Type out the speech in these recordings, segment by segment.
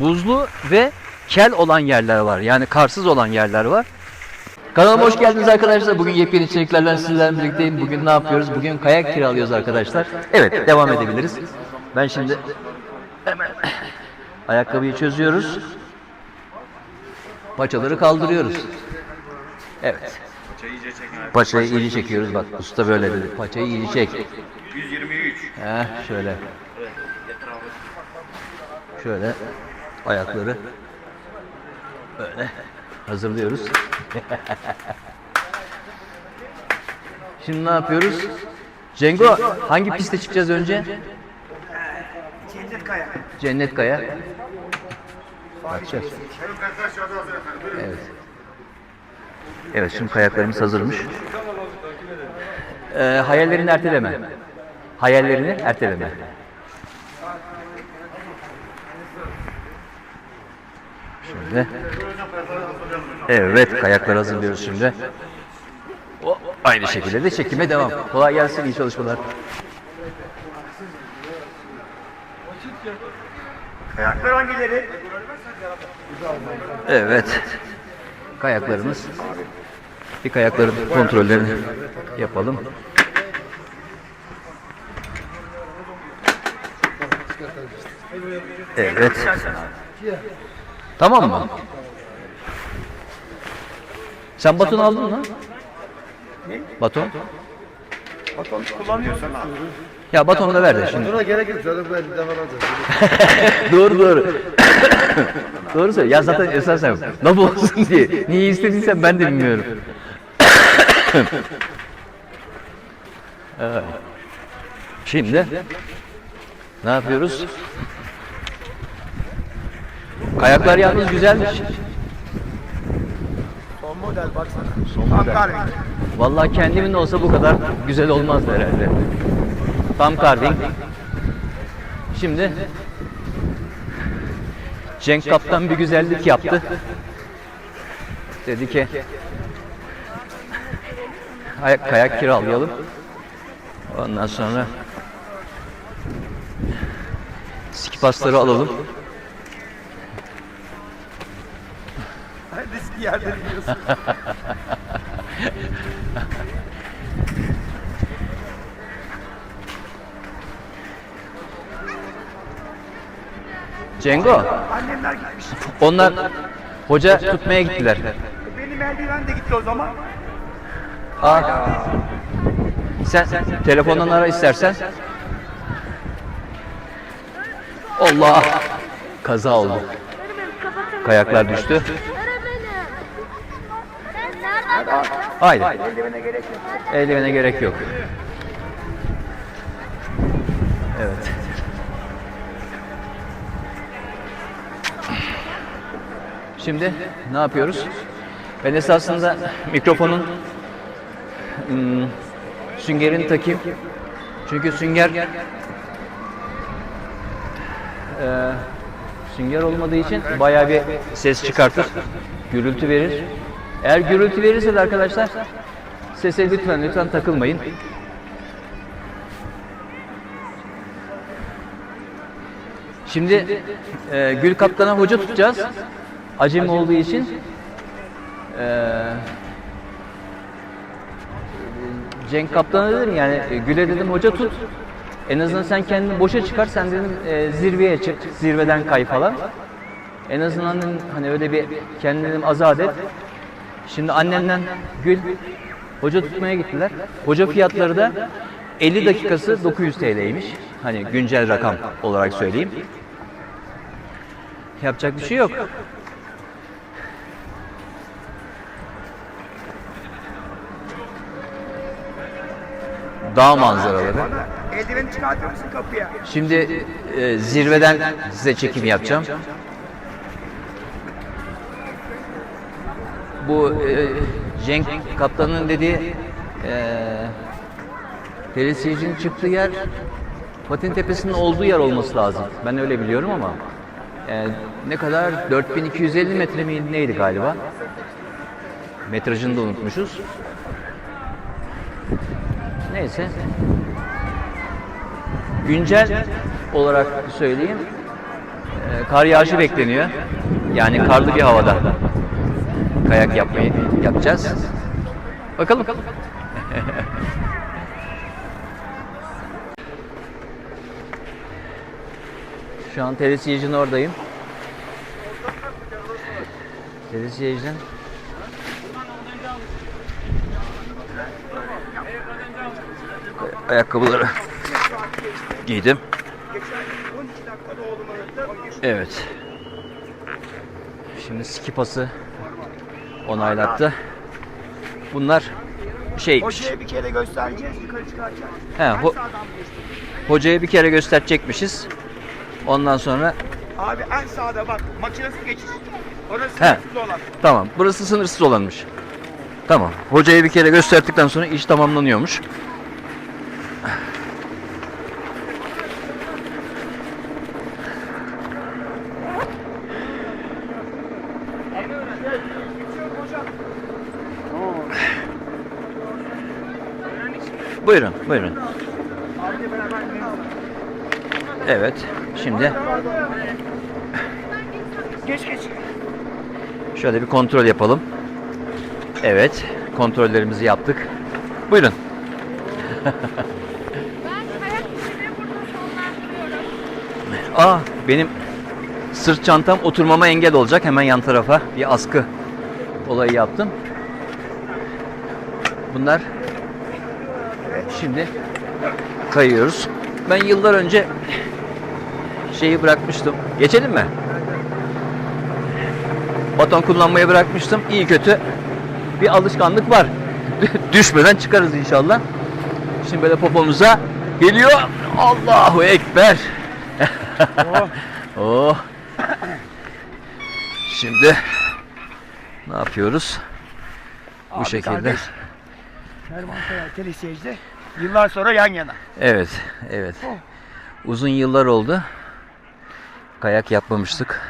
buzlu ve kel olan yerler var. Yani karsız olan yerler var. Kanalıma hoş geldiniz arkadaşlar. Bugün yepyeni içeriklerle sizlerle birlikteyim. Bugün ne yapıyoruz? Bugün kayak kiralıyoruz arkadaşlar. Evet, devam edebiliriz. Ben şimdi hemen ayakkabıyı çözüyoruz. Paçaları kaldırıyoruz. Evet. Paçayı iyice çekiyoruz. Bak usta böyle dedi. Paçayı iyice çek. 123. Heh, şöyle. Şöyle ayakları böyle hazırlıyoruz. Şimdi ne yapıyoruz? Cengo hangi piste çıkacağız önce? Cennet Kaya. Cennet Kaya. Bakacağız. Evet. Evet şimdi kayaklarımız hazırmış. Ee, hayallerini erteleme. Hayallerini erteleme. Şimdi. Evet kayaklar hazırlıyoruz şimdi. O, aynı şekilde de çekime devam. Kolay gelsin iyi çalışmalar. Ayaklar hangileri? Evet. Kayaklarımız. Bir kayakların kontrollerini yapalım. Evet. Tamam mı? Sen baton aldın mı? Ne? Baton? Baton kullanıyorsan al. Ya batonu da ver de şimdi. Buna gerek yok zaten ben bir defa alacağım. doğru doğru. doğru söyle. Ya zaten esasen laf olsun diye. Niye istediysen ben de bilmiyorum. Evet. Şimdi ne yapıyoruz? Kayaklar yalnız güzelmiş. Son model baksana. Son model. Vallahi kendimin de olsa bu kadar güzel olmazdı herhalde. Tam carving. Şimdi Cenk Kaptan bir güzellik yaptı. Dedi ki kayak, kayak kiralayalım. Ondan sonra skipasları alalım. Riskli yerde biliyorsun. Cengo, Annemler gitmiş. onlar hoca tutmaya gittiler. Benim eldiven de gitti o zaman. Aa, sen telefondan ara istersen. Allah! Kaza oldu. Kayaklar düştü. Haydi. Eldivene gerek yok. Eldivene gerek yok. Evet. Şimdi ne yapıyoruz? Ben esasında mikrofonun hmm, süngerini takayım. Çünkü sünger eee, sünger olmadığı için bayağı bir ses çıkartır. Gürültü verir. Eğer gürültü verirse de arkadaşlar sese lütfen lütfen takılmayın. Şimdi e, Gül Kaptan'a hoca tutacağız. Acemi olduğu için. E, Cenk Kaptan'a dedim yani e, Gül'e dedim hoca tut. En azından sen kendini boşa çıkar. Sen dedim e, zirveye çık. Zirveden kay falan. En azından hani öyle bir kendini azat et. Şimdi annenden Gül hoca tutmaya gittiler. Hoca fiyatları da 50 dakikası 900 TL'ymiş. Hani güncel rakam olarak söyleyeyim. Yapacak bir şey yok. Dağ manzaraları. Eldiveni çıkartıyor musun kapıya? Şimdi e, zirveden size çekim yapacağım. Bu e, Cenk kaptanın dediği e, Pelisiyicinin çıktığı yer Patin Tepesi'nin olduğu yer olması lazım. Ben öyle biliyorum ama e, ne kadar 4250 metre mi neydi galiba? Metrajını da unutmuşuz. Neyse. Güncel olarak söyleyeyim. e, kar yağışı bekleniyor. Yani karlı bir havada kayak yapmayı yapacağız. Bakalım. Şu an Teresiyeci'nin oradayım. Teresiyeci'den ayakkabıları giydim. Geçen 12 dakikada oğlum aradı. Evet. Şimdi skipası onaylattı. Bunlar şeymiş. Hocaya bir kere göstereceğiz, yukarı çıkaracağız. He, ho- hocaya bir kere gösterecekmişiz. Ondan sonra Abi en sağda bak, makinesi geçiş. Orası He. sınırsız olan. tamam burası sınırsız olanmış. Tamam. Hocaya bir kere gösterdikten sonra iş tamamlanıyormuş. Buyurun, buyurun. Evet. Şimdi Geç geç. Şöyle bir kontrol yapalım. Evet, kontrollerimizi yaptık. Buyurun. Ben kayak işini burada sonlandırıyorum. Aa, benim sırt çantam oturmama engel olacak. Hemen yan tarafa bir askı olayı yaptım. Bunlar şimdi kayıyoruz. Ben yıllar önce şeyi bırakmıştım. Geçelim mi? Baton kullanmayı bırakmıştım. İyi kötü bir alışkanlık var. Düşmeden çıkarız inşallah. Şimdi böyle popomuza geliyor. Allahu Ekber. oh. Şimdi ne yapıyoruz? Bu Abi şekilde. kardeş, Kervansaray Telesiyeci'de yıllar sonra yan yana. Evet, evet. Uzun yıllar oldu. Kayak yapmamıştık.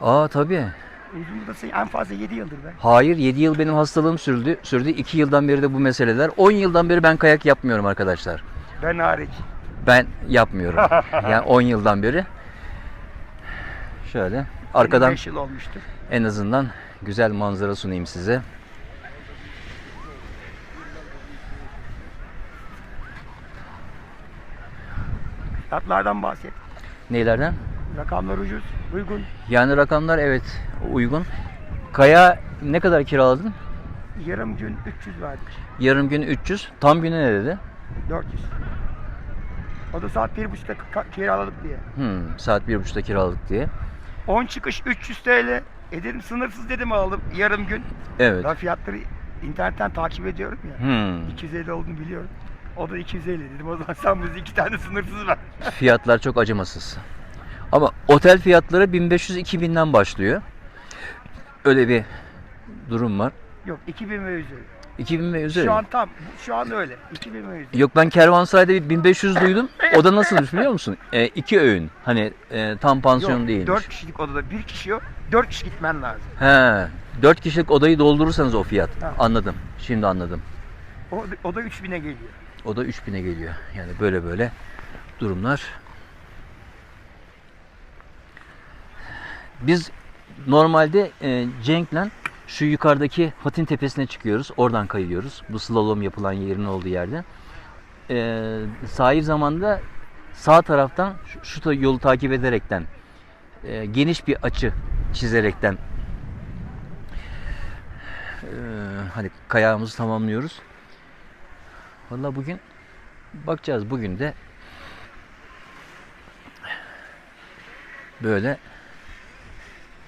Aa tabii. Uzun en fazla 7 yıldır be. Hayır 7 yıl benim hastalığım sürdü. Sürdü 2 yıldan beri de bu meseleler. 10 yıldan beri ben kayak yapmıyorum arkadaşlar. Ben hariç. Ben yapmıyorum. yani 10 yıldan beri. Şöyle arkadan 5 yıl olmuştur. en azından güzel manzara sunayım size. Fiyatlardan bahset. Neylerden? Rakamlar ucuz, uygun. Yani rakamlar evet uygun. Kaya ne kadar kiraladın? Yarım gün 300 verdik. Yarım gün 300. Tam günü ne dedi? 400. O da saat 1.30'da ka- kiraladık diye. Hmm, saat 1.30'da kiraladık diye. 10 çıkış 300 TL. E dedim sınırsız dedim aldım yarım gün. Evet. Ben fiyatları internetten takip ediyorum ya. Hmm. 250 olduğunu biliyorum. O da 250 dedim. O zaman sen bize iki tane sınırsız ver. Fiyatlar çok acımasız. Ama otel fiyatları 1500-2000'den başlıyor. Öyle bir durum var. Yok 2000 ve üzeri. 2000 ve üzeri. Şu an tam. Şu an öyle. 2000 ve üzeri. Yok ben Kervansaray'da bir 1500 duydum. O da nasılmış biliyor musun? E, iki öğün. Hani e, tam pansiyon Yok, değilmiş. 4 kişilik odada bir kişi yok. 4 kişi gitmen lazım. He. 4 kişilik odayı doldurursanız o fiyat. Ha. Anladım. Şimdi anladım. O, o da 3000'e geliyor. O da 3000'e geliyor. Yani böyle böyle durumlar. Biz normalde e, Cenk'le şu yukarıdaki Hatin Tepesi'ne çıkıyoruz. Oradan kayıyoruz. Bu slalom yapılan yerin olduğu yerde. E, sahil zamanda sağ taraftan şu, şu yolu takip ederekten e, geniş bir açı çizerekten e, hani kayağımızı tamamlıyoruz. Vallahi bugün bakacağız bugün de böyle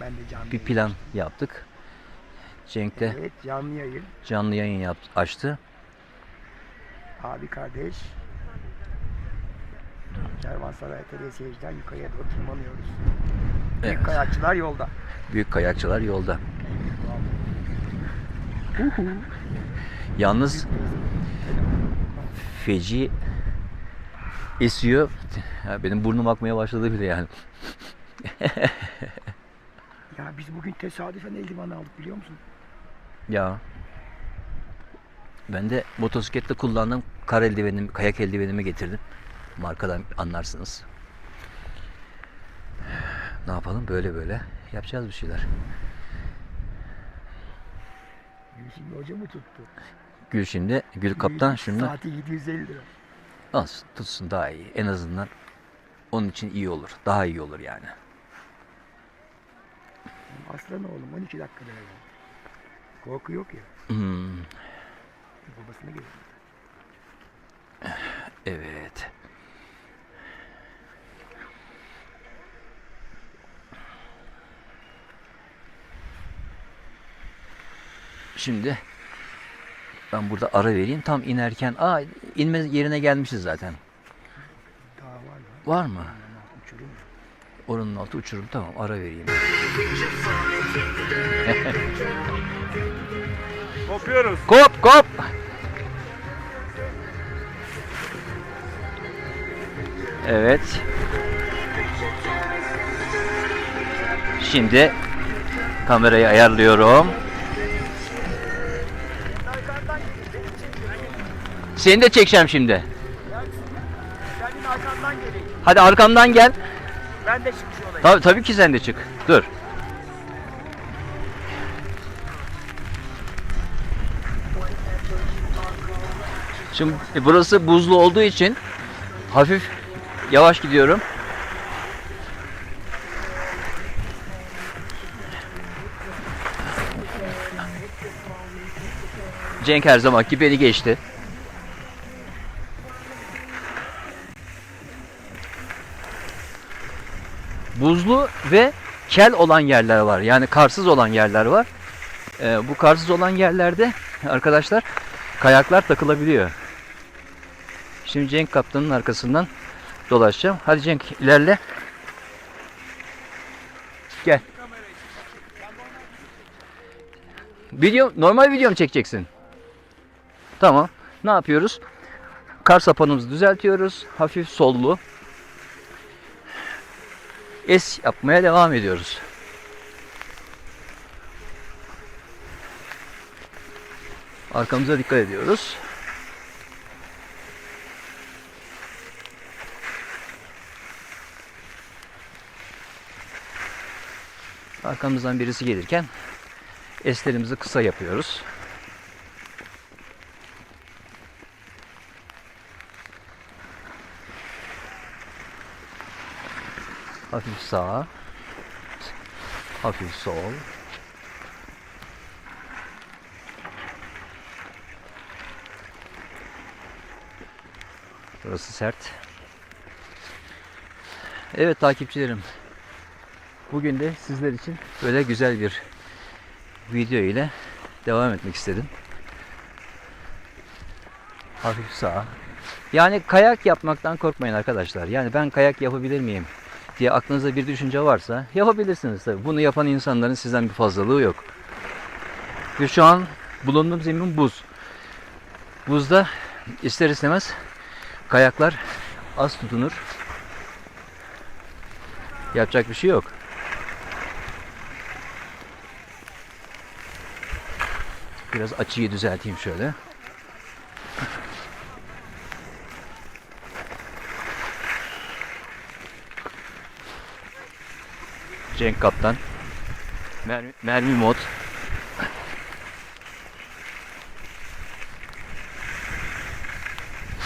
Ben de canlı bir plan yaptık. Cenk de Evet canlı yayın. canlı yayın yaptı, açtı. Abi kardeş. Kervansaray Telesiyeci'den yukarıya doğru tırmanıyoruz. Büyük Evet. kayakçılar yolda. Büyük kayakçılar yolda. Yalnız feci esiyor. Ya benim burnum akmaya başladı bile yani. Ya biz bugün tesadüfen eldiven aldık biliyor musun? Ya. Ben de motosiklette kullandığım kar eldivenimi, kayak eldivenimi getirdim. Markadan anlarsınız. Ne yapalım? Böyle böyle yapacağız bir şeyler. Şimdi hoca mı tuttu? Gül şimdi, Gül kaptan şimdi Saati 750 lira. az tutsun daha iyi. En azından onun için iyi olur. Daha iyi olur yani. Aslan oğlum 12 dakikada ya. Korku yok ya. Hmm, Babasına geliyor. evet. Şimdi ben burada ara vereyim. Tam inerken, aa inme yerine gelmişiz zaten. Daha var mı? Var mı? Uçurum. Oranın altı uçurum. Tamam ara vereyim. Kopuyoruz. Kop kop. Evet. Şimdi kamerayı ayarlıyorum. Seni de çekeceğim şimdi. Senin arkandan geleyim. Hadi arkamdan gel. Ben de çıkmış olayım. Tabii, tabii ki sen de çık. Dur. Şimdi e, burası buzlu olduğu için hafif yavaş gidiyorum. Cenk her zamanki beni geçti. Buzlu ve kel olan yerler var. Yani karsız olan yerler var. Ee, bu karsız olan yerlerde arkadaşlar kayaklar takılabiliyor. Şimdi Cenk kaptanın arkasından dolaşacağım. Hadi Cenk ilerle. Gel. Video normal video mu çekeceksin? Tamam. Ne yapıyoruz? Kar sapanımızı düzeltiyoruz. Hafif sollu es yapmaya devam ediyoruz. Arkamıza dikkat ediyoruz. Arkamızdan birisi gelirken eslerimizi kısa yapıyoruz. Hafif sağ. Hafif sol. Burası sert. Evet takipçilerim. Bugün de sizler için böyle güzel bir video ile devam etmek istedim. Hafif sağ. Yani kayak yapmaktan korkmayın arkadaşlar. Yani ben kayak yapabilir miyim? Diye aklınızda bir düşünce varsa yapabilirsiniz tabii. Bunu yapan insanların sizden bir fazlalığı yok. Ve şu an bulunduğum zemin buz. Buzda ister istemez kayaklar az tutunur. Yapacak bir şey yok. Biraz açıyı düzelteyim şöyle. Cenk Kaptan. Mermi, mermi mod.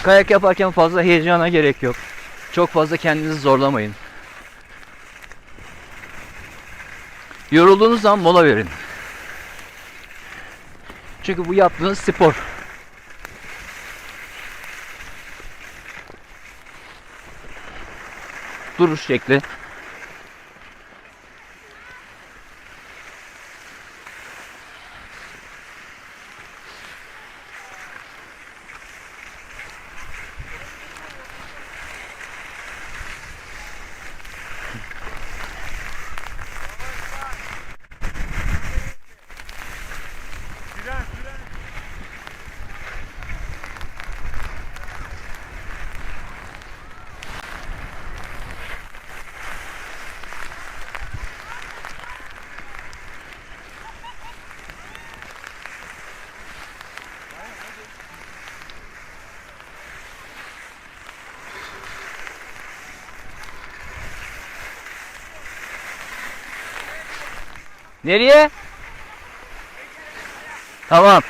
Kayak yaparken fazla heyecana gerek yok. Çok fazla kendinizi zorlamayın. Yorulduğunuz zaman mola verin. Çünkü bu yaptığınız spor. Duruş şekli. Nereye? Tamam.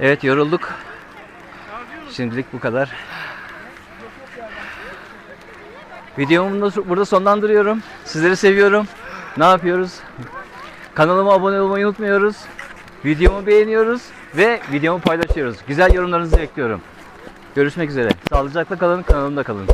Evet yorulduk. Şimdilik bu kadar. Videomu da burada sonlandırıyorum. Sizleri seviyorum. Ne yapıyoruz? Kanalıma abone olmayı unutmuyoruz. Videomu beğeniyoruz ve videomu paylaşıyoruz. Güzel yorumlarınızı bekliyorum. Görüşmek üzere. Sağlıcakla kalın, kanalımda kalın.